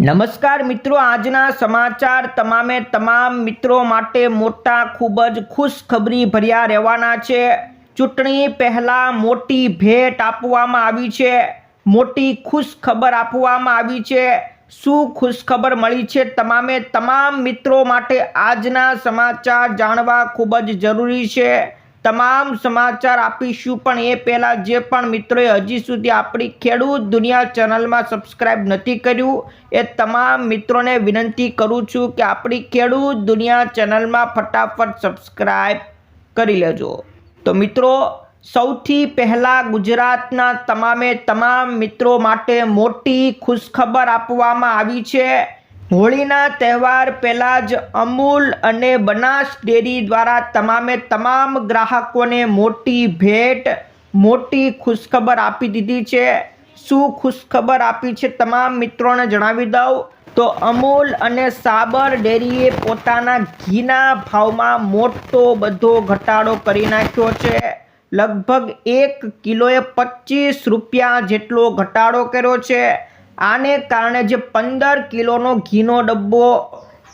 નમસ્કાર મિત્રો, આજના સમાચાર તમામે તમામ મિત્રો માટે મોટા ખૂબ જ ખુશખબરી ભર્યા રહેવાના છે. ચૂંટણી પહેલાં મોટી ભેટ આપવામાં આવી છે. મોટી ખુશખબર આપવામાં આવી છે. શું ખુશખબર મળી છે તમામે તમામ મિત્રો માટે આજના સમાચાર જાણવા ખૂબ જ જરૂરી છે. તમામ સમાચાર આપીશું, પણ એ પહેલાં જે પણ મિત્રોએ હજી સુધી આપણી ખેડૂત દુનિયા ચેનલમાં સબસ્ક્રાઇબ નથી કર્યું, એ તમામ મિત્રોને વિનંતી કરું છું કે આપણી ખેડૂત દુનિયા ચેનલમાં ફટાફટ સબસ્ક્રાઈબ કરી લેજો. તો મિત્રો, સૌથી પહેલાં ગુજરાતના તમામે તમામ મિત્રો માટે મોટી ખુશખબર આપવામાં આવી છે. હોળીના તહેવાર પહેલાં જ અમૂલ અને બનાસ ડેરી દ્વારા તમામે તમામ ગ્રાહકોને મોટી ભેટ, મોટી ખુશખબર આપી દીધી છે. શું ખુશખબર આપી છે તમામ મિત્રોને જણાવી દઉં. તો અમૂલ અને સાબર ડેરીએ પોતાના ઘીના ભાવમાં મોટો બધો ઘટાડો કરી નાખ્યો છે. લગભગ એક કિલોએ પચીસ રૂપિયા જેટલો ઘટાડો કર્યો છે. આને કારણે જે પંદર કિલોનો ઘીનો ડબ્બો,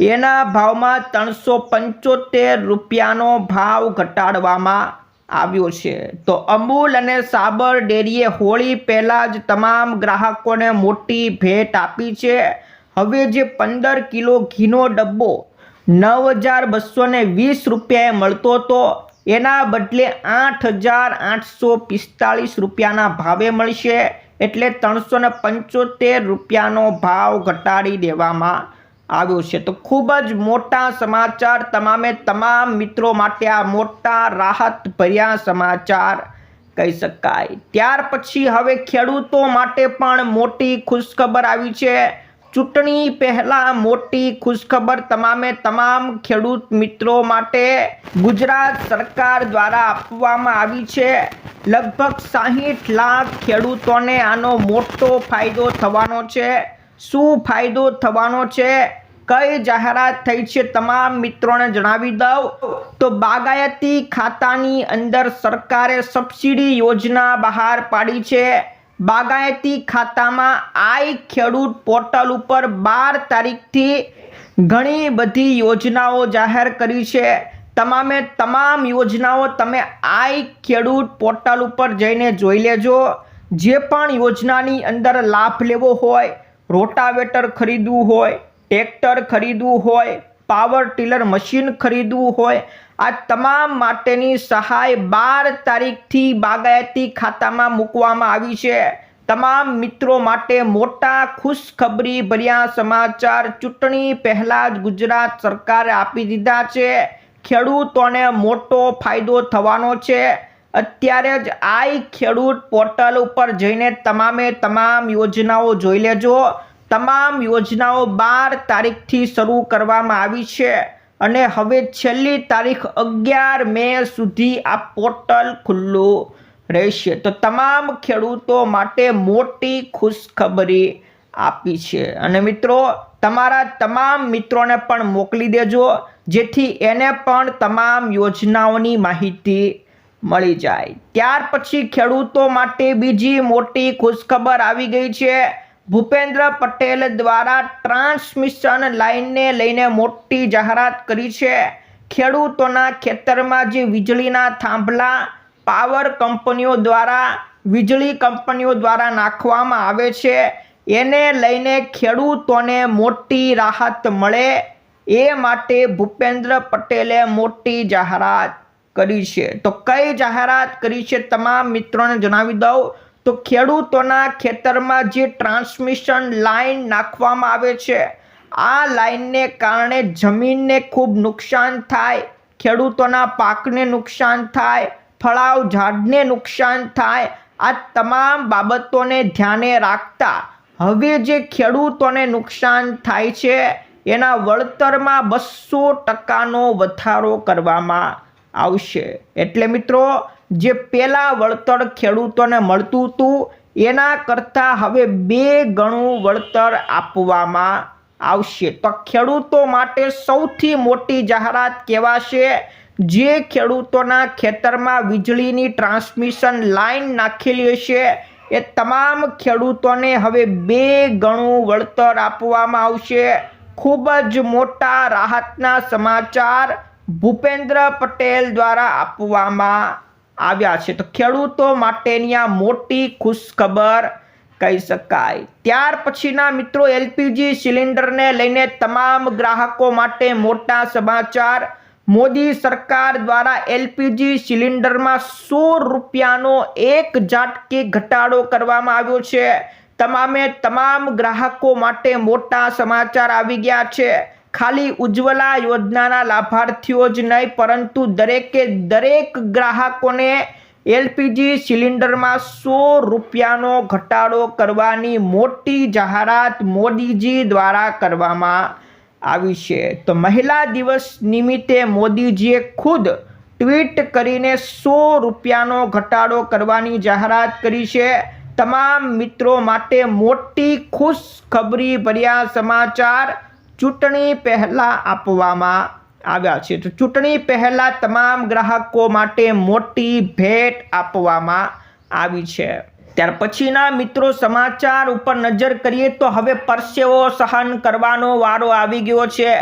એના ભાવમાં ત્રણસો પંચોતેર રૂપિયાનો ભાવ ઘટાડવામાં આવ્યો છે. તો અમૂલ અને સાબર ડેરીએ હોળી પહેલાં જ તમામ ગ્રાહકોને મોટી ભેટ આપી છે. હવે જે પંદર કિલો ઘીનો ડબ્બો નવ હજાર બસો વીસ રૂપિયાએ મળતો હતો એના બદલે આઠ હજાર આઠસો પિસ્તાળીસ રૂપિયાના ભાવે મળશે. એટલે ત્રણસો ને પંચોતેર રૂપિયાનો ભાવ ઘટાડી દેવામાં આવ્યો છે. તો ખૂબ જ મોટા સમાચાર, તમામે તમામ મિત્રો માટે આ મોટા રાહત ભર્યા સમાચાર કહી શકાય. ત્યાર પછી હવે ખેડૂતો માટે પણ મોટી ખુશખબર આવી છે. ચૂંટણી પહેલાં મોટી ખુશખબર તમામે તમામ ખેડૂત મિત્રો માટે ગુજરાત સરકાર દ્વારા આપવામાં આવી છે. લગભગ સાહીઠ લાખ ખેડૂતોને આનો મોટો ફાયદો થવાનો છે. શું ફાયદો થવાનો છે? કઈ જાહેરાત થઈ છે તમામ મિત્રોને જણાવી દઉં. તો બાગાયતી ખાતાની અંદર સરકારે સબસિડી યોજના બહાર પાડી છે. બાગાયતી ખાતામાં આઈ ખેડૂત પોર્ટલ ઉપર બાર તારીખથી ઘણી બધી યોજનાઓ જાહેર કરી છે. તમામે તમામ યોજનાઓ તમે આઈ ખેડૂત પોર્ટલ ઉપર જઈને જોઈ લેજો. જે પણ યોજનાની અંદર લાભ લેવો હોય, રોટાવેટર ખરીદવું હોય, ટ્રેક્ટર ખરીદવું હોય પાવર ટીલર મશીન ખરીદવું હોય, આ તમામ માટેની સહાય બાર તારીખથી બાગાયતી ખાતામાં મૂકવામાં આવી છે. તમામ મિત્રો માટે મોટા ખુશખબરી ભર્યા સમાચાર ચૂંટણી પહેલાં જ ગુજરાત સરકારે આપી દીધા છે. ખેડૂતોને મોટો ફાયદો થવાનો છે. અત્યારે જ આઈ ખેડૂત પોર્ટલ ઉપર જઈને તમામે તમામ યોજનાઓ જોઈ લેજો. તમામ યોજનાઓ બાર તારીખથી શરૂ કરવામાં આવી છે અને હવે છેલ્લી તારીખ અગિયાર મે સુધી આ પોર્ટલ ખુલ્લું રહેશે. તો તમામ ખેડૂતો માટે મોટી ખુશખબરી આપી છે. અને મિત્રો, તમારા તમામ મિત્રોને પણ મોકલી દેજો, જેથી એને પણ તમામ યોજનાઓની માહિતી મળી જાય. ત્યાર પછી ખેડૂતો માટે બીજી મોટી ખુશખબર આવી ગઈ છે. ભૂપેન્દ્ર પટેલ દ્વારા ટ્રાન્સમિશન લાઇનને લઈને મોટી જાહેરાત કરી છે. ખેડૂતોના ખેતરમાં જે વીજળીના થાંભલા, પાવર કંપનીઓ દ્વારા, વીજળી કંપનીઓ દ્વારા નાખવામાં આવે છે. એને લઈને ખેડૂતોને મોટી રાહત મળે. એ માટે ભૂપેન્દ્ર પટેલે મોટી જાહેરાત કરી છે. તો કઈ જાહેરાત કરી છે તમામ મિત્રોને જણાવી દઉં. તો ખેડૂતોના ખેતરમાં જે ટ્રાન્સમિશન લાઇન નાખવામાં આવે છે, આ લાઇનને કારણે જમીનને ખૂબ નુકસાન થાય, ખેડૂતોના પાકને નુકસાન થાય, ફળાવ ઝાડને નુકસાન થાય, આ તમામ બાબતોને ધ્યાને રાખતા હવે જે ખેડૂતોને નુકસાન થાય છે, એના વળતરમાં બસો ટકાનો વધારો કરવામાં આવશે. એટલે મિત્રો જે પહેલાં વળતર ખેડૂતોને મળતું હતું, એના કરતાં હવે બે ગણું વળતર આપવામાં આવશે. તો ખેડૂતો માટે સૌથી મોટી જાહેરાત કહેવાશે, જે ખેડૂતોના ખેતરમાં વીજળીની ટ્રાન્સમિશન લાઇન નાખેલી હશે, એ તમામ ખેડૂતોને હવે બે ગણું વળતર આપવામાં આવશે. ખૂબ જ મોટા રાહતના સમાચાર ભૂપેન્દ્ર પટેલ દ્વારા આપવામાં આવ્યા છે. તો ખેડૂતો માટેની આ મોટી ખુશખબર કહી શકાય. ત્યાર પછીના મિત્રો, એલપીજી સિલિન્ડરને લઈને તમામ ગ્રાહકો માટે મોટા સમાચાર. મોદી સરકાર દ્વારા એલપીજી સિલિન્ડરમાં સો રૂપિયાનો એક ઝાટકે ઘટાડો કરવામાં આવ્યો છે. તમામે તમામ ગ્રાહકો માટે મોટા સમાચાર આવી ગયા છે. ખાલી ઉજ્જવલા યોજનાના લાભાર્થીઓ જ નહીં, પરંતુ દરેકે દરેક ગ્રાહકોને એલપીજી સિલિન્ડરમાં સો રૂપિયાનો ઘટાડો કરવાની મોટી જાહેરાત મોદીજી દ્વારા કરવામાં આવી છે. તો મહિલા દિવસ નિમિત્તે મોદીજીએ ખુદ ટ્વીટ કરીને સો રૂપિયાનો ઘટાડો કરવાની જાહેરાત કરી છે. તમામ મિત્રો માટે મોટી ખુશખબરી ભર્યા સમાચાર. ચૂંટણી પહેલાં આપવામાં આવ્યા છે. તો ચૂંટણી પહેલાં તમામ ગ્રાહકો માટે મોટી ભેટ આપવામાં આવી છે. ત્યાર પછીના મિત્રો સમાચાર ઉપર નજર કરીએ તો હવે પરસેવો સહન કરવાનો વારો આવી ગયો છે.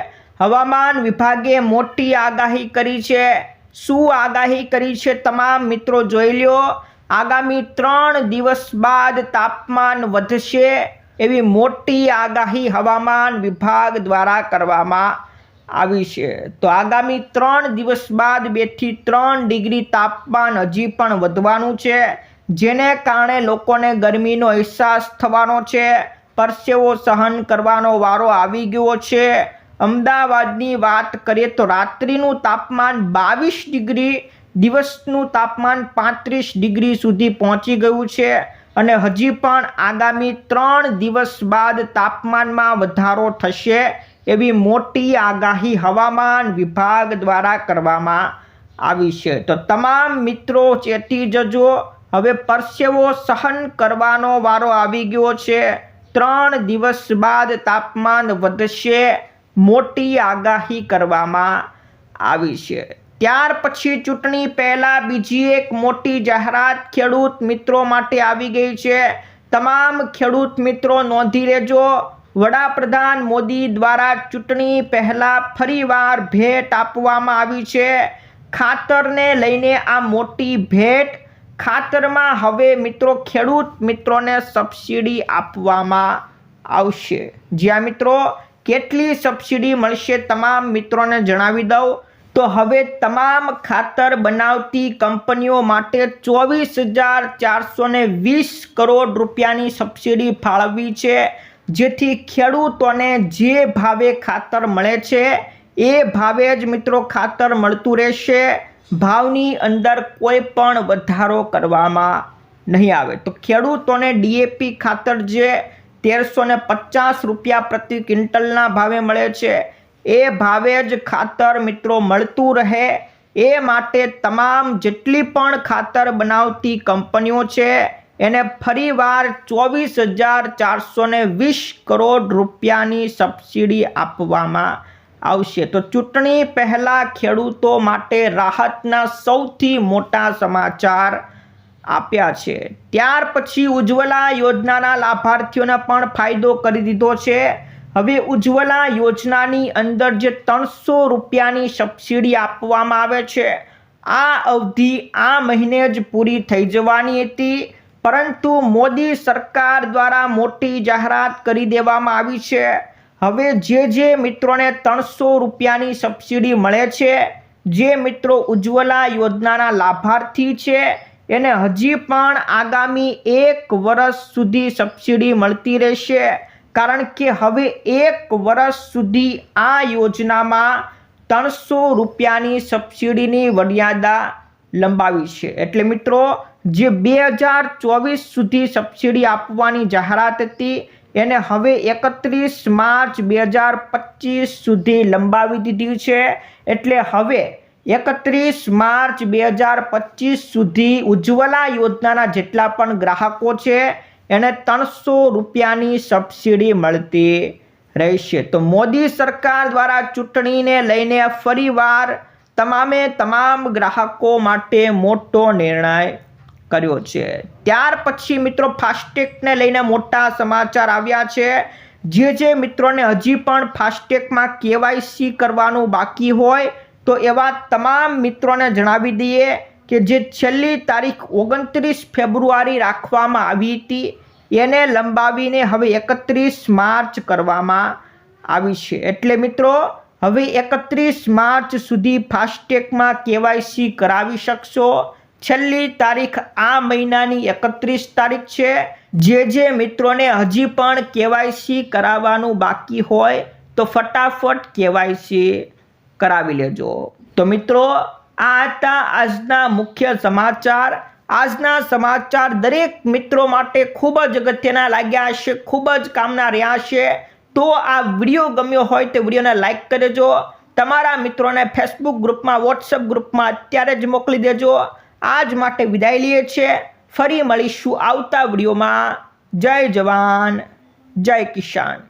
હવામાન વિભાગે મોટી આગાહી કરી છે. શું આગાહી કરી છે તમામ મિત્રો જોઈ લ્યો. આગામી ત્રણ દિવસ બાદ તાપમાન વધશે. એવી મોટી આગાહી હવામાન વિભાગ દ્વારા કરવામાં આવી છે. તો આગામી ત્રણ દિવસ બાદ બેથી ત્રણ ડિગ્રી તાપમાન હજી પણ વધવાનું છે, જેને કારણે લોકોને ગરમીનો અહેસાસ થવાનો છે, પરસેવો સહન કરવાનો વારો આવી ગયો છે. અમદાવાદની વાત કરીએ તો રાત્રિનું તાપમાન બાવીસ ડિગ્રી, દિવસનું તાપમાન પાંત્રીસ ડિગ્રી સુધી પહોંચી ગયું છે. અને હજી પણ આગામી ત્રણ દિવસ બાદ તાપમાનમાં વધારો થશે એવી મોટી આગાહી હવામાન વિભાગ દ્વારા કરવામાં આવી છે. તો તમામ મિત્રો ચેતી જજો. હવે પરસેવો સહન કરવાનો વારો આવી ગયો છે. ત્રણ દિવસ બાદ તાપમાન વધશે. મોટી આગાહી કરવામાં આવી છે. ત્યાર પછી ચૂંટણી પહેલાં બીજી એક મોટી જાહેરાત ખેડૂત મિત્રો માટે આવી ગઈ છે. તમામ ખેડૂત મિત્રો નોંધી લેજો, વડાપ્રધાન મોદી દ્વારા ચૂંટણી પહેલાં ફરીવાર ભેટ આપવામાં આવી છે. ખાતરને લઈને આ મોટી ભેટ, ખાતરમાં હવે મિત્રો ખેડૂત મિત્રોને સબસિડી આપવામાં આવશે. જ્યાં મિત્રો, કેટલી સબસિડી મળશે તમામ મિત્રોને જણાવી દઉં. તો હવે તમામ ખાતર બનાવતી કંપનીઓ માટે ચોવીસ હજાર ચારસો વીસ કરોડ રૂપિયાની સબસિડી ફાળવવી છે. જેથી ખેડૂતોને જે ભાવે ખાતર મળે છે, એ ભાવે જ મિત્રો ખાતર મળતું રહેશે. ભાવની અંદર કોઈ પણ વધારો કરવામાં નહીં આવે. તો ખેડૂતોને ડીએપી ખાતર જે તેરસો પચાસ રૂપિયા પ્રતિ ક્વિન્ટલના ભાવે મળે છે. એ ભાવે જ ખાતર મિત્રો મળતું રહે. એ માટે તમામ જેટલી પણ ખાતર બનાવતી કંપનીઓ છે, એને ફરીવાર ચોવીસ હજાર ચારસો વીસ કરોડ રૂપિયાની સબસિડી આપવામાં આવશે. તો ચૂંટણી પહેલાં ખેડૂતો માટે રાહતના સૌથી મોટા સમાચાર આપ્યા છે. ત્યાર પછી ઉજ્જવલા યોજનાના લાભાર્થીઓને પણ ફાયદો કરી દીધો છે. હવે ઉજ્જવલા યોજનાની અંદર જે ત્રણસો રૂપિયાની સબસિડી આપવામાં આવે છે, આ અવધિ આ મહિને જ પૂરી થઈ જવાની હતી, પરંતુ મોદી સરકાર દ્વારા મોટી જાહેરાત કરી દેવામાં આવી છે. હવે જે જે મિત્રોને ત્રણસો રૂપિયાની સબસિડી મળે છે, જે મિત્રો ઉજ્જવલા યોજનાના લાભાર્થી છે, એને હજી પણ આગામી એક વર્ષ સુધી સબસિડી મળતી રહેશે. કારણ કે હવે એક વર્ષ સુધી આ યોજનામાં ત્રણસો રૂપિયાની સબસિડીની મર્યાદા લંબાવી છે. એટલે મિત્રો, જે બે હજાર ચોવીસ સુધી સબસિડી આપવાની જાહેરાત હતી, એને હવે એકત્રીસ માર્ચ બે હજાર પચીસ સુધી લંબાવી દીધી છે. એટલે હવે એકત્રીસ માર્ચ બે હજાર પચીસ સુધી ઉજ્જવલા યોજનાના જેટલા પણ ગ્રાહકો છે એને ત્રણસો રૂપિયાની સબસિડી મળતી રહેશે. તો મોદી સરકાર દ્વારા ચૂંટણીને લઈને ફરીવાર તમામે તમામ ગ્રાહકો માટે મોટો નિર્ણય કર્યો છે. ત્યાર પછી મિત્રો ફાસ્ટેગને લઈને મોટા સમાચાર આવ્યા છે. જે જે મિત્રોને હજી પણ ફાસ્ટેગમાં કેવાયસી કરવાનું બાકી હોય તો એવા તમામ મિત્રોને જણાવી દઈએ. કે જે છેલ્લી તારીખ ઓગણત્રીસ ફેબ્રુઆરી રાખવામાં આવી હતી, એને લંબાવીને હવે એકત્રીસ માર્ચ કરવામાં આવી છે. એટલે મિત્રો, હવે એકત્રીસ માર્ચ સુધી ફાસ્ટેગમાં કેવાયસી કરાવી શકશો. છેલ્લી તારીખ આ મહિનાની એકત્રીસ તારીખ છે. જે જે મિત્રોને હજી પણ કેવાયસી કરાવવાનું બાકી હોય, તો ફટાફટ કેવાયસી કરાવી લેજો. તો મિત્રો આ હતા આજના મુખ્ય સમાચાર. આજના સમાચાર દરેક મિત્રો માટે ખૂબ જ અગત્યના લાગ્યા હશે, ખૂબ જ કામના રહ્યા છે તો આ વીડિયો ગમ્યો હોય તો વિડીયોને લાઇક કરજો તમારા મિત્રોને ફેસબુક ગ્રુપમાં વોટ્સઅપ ગ્રુપમાં અત્યારે જ મોકલી દેજો. આજ માટે વિદાય લઈએ છીએ. ફરી મળીશું આવતા વિડીયોમાં. જય જવાન, જય કિસાન.